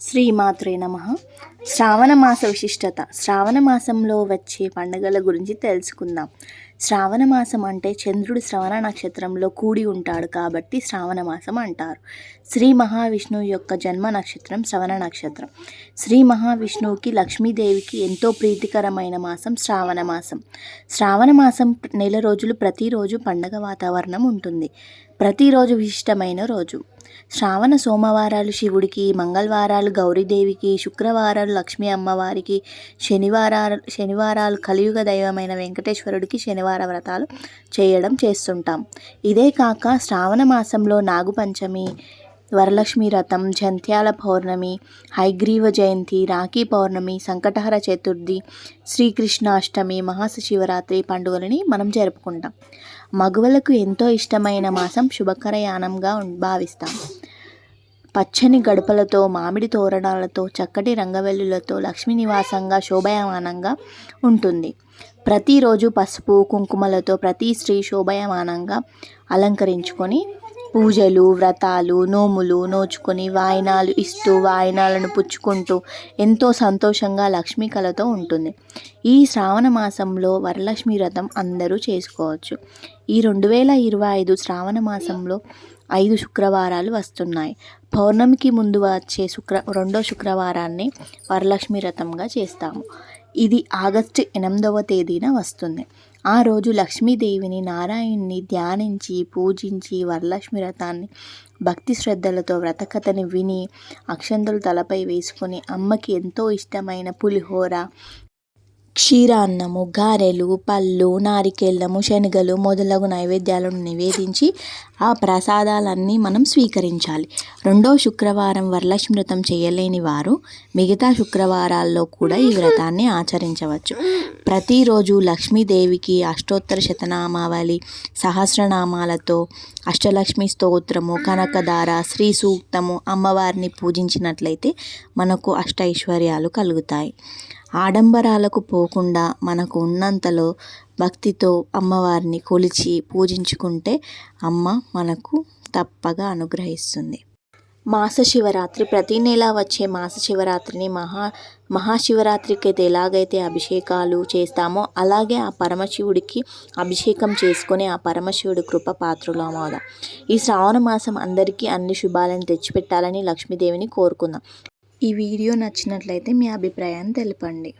శ్రీమాత్రే నమ. శ్రావణ మాస విశిష్టత. శ్రావణ మాసంలో వచ్చే పండుగల గురించి తెలుసుకుందాం. శ్రావణ మాసం అంటే చంద్రుడు శ్రవణ నక్షత్రంలో కూడి ఉంటాడు కాబట్టి శ్రావణ మాసం అంటారు. శ్రీ మహావిష్ణువు యొక్క జన్మ నక్షత్రం శ్రవణ నక్షత్రం. శ్రీ మహావిష్ణువుకి లక్ష్మీదేవికి ఎంతో ప్రీతికరమైన మాసం శ్రావణ మాసం. శ్రావణ మాసం నెల రోజులు ప్రతిరోజు పండగ వాతావరణం ఉంటుంది. ప్రతిరోజు విశిష్టమైన రోజు. శ్రావణ సోమవారాలు శివుడికి మంగళవారాలు గౌరీదేవికి శుక్రవారాలు లక్ష్మీ అమ్మవారికి శనివారాలు శనివారాలు కలియుగ దైవమైన వెంకటేశ్వరుడికి శనివార వ్రతాలు చేయడం చేస్తుంటాం. ఇదే కాక శ్రావణ మాసంలో నాగుపంచమి వరలక్ష్మి వ్రతం జంత్యాల పౌర్ణమి హైగ్రీవ జయంతి రాఖీ పౌర్ణమి సంకటహర చతుర్థి శ్రీకృష్ణాష్టమి మహాశివరాత్రి పండుగలని మనం జరుపుకుంటాం. మగువలకు ఎంతో ఇష్టమైన మాసం శుభకరయానంగా భావిస్తాం. పచ్చని గడపలతో మామిడి తోరణాలతో చక్కటి రంగవెల్లులతో లక్ష్మీ నివాసంగా శోభయమానంగా ఉంటుంది. ప్రతిరోజు పసుపు కుంకుమలతో ప్రతి స్త్రీ శోభయమానంగా అలంకరించుకొని పూజలు వ్రతాలు నోములు నోచుకొని వాయినాలు ఇస్తూ వాయినాలను పుచ్చుకుంటూ ఎంతో సంతోషంగా లక్ష్మీ కళతో ఉంటుంది. ఈ శ్రావణ మాసంలో వరలక్ష్మి వ్రతం అందరూ చేసుకోవచ్చు. ఈ రెండు వేల ఇరవై ఐదు శ్రావణ మాసంలో ఐదు శుక్రవారాలు వస్తున్నాయి. పౌర్ణమికి ముందు వచ్చే శుక్ర రెండో శుక్రవారాన్ని వరలక్ష్మి వ్రతంగా చేస్తాము. ఇది ఆగస్టు ఎనిమిదవ తేదీన వస్తుంది. ఆ రోజు లక్ష్మీదేవిని నారాయణ్ణి ధ్యానించి పూజించి వరలక్ష్మి వ్రతాన్ని భక్తి శ్రద్ధలతో వ్రతకథని విని అక్షంతలు తలపై వేసుకుని అమ్మకి ఎంతో ఇష్టమైన పులిహోర క్షీరాన్నము గారెలు పళ్ళు నారికేళ్ళము శనగలు మొదలగు నైవేద్యాలను నివేదించి ఆ ప్రసాదాలన్నీ మనం స్వీకరించాలి. రెండో శుక్రవారం వరలక్ష్మి వ్రతం చేయలేని వారు మిగతా శుక్రవారాల్లో కూడా ఈ వ్రతాన్ని ఆచరించవచ్చు. ప్రతిరోజు లక్ష్మీదేవికి అష్టోత్తర శతనామావళి సహస్రనామాలతో అష్టలక్ష్మి స్తోత్రము కనకదార శ్రీ సూక్తము అమ్మవారిని పూజించినట్లయితే మనకు అష్టైశ్వర్యాలు కలుగుతాయి. ఆడంబరాలకు పోకుండా మనకు ఉన్నంతలో భక్తితో అమ్మవారిని కొలిచి పూజించుకుంటే అమ్మ మనకు తప్పగా అనుగ్రహిస్తుంది. మాస శివరాత్రి ప్రతి నెల వచ్చే మాస శివరాత్రిని మహా మహాశివరాత్రికి అయితే ఎలాగైతే అభిషేకాలు చేస్తామో అలాగే ఆ పరమశివుడికి అభిషేకం చేసుకుని ఆ పరమశివుడి కృప పాత్రలు ఈ శ్రావణ మాసం అందరికీ అన్ని శుభాలను తెచ్చిపెట్టాలని లక్ష్మీదేవిని కోరుకుందాం. ఈ వీడియో నచ్చినట్లయితే మీ అభిప్రాయాన్ని తెలపండి.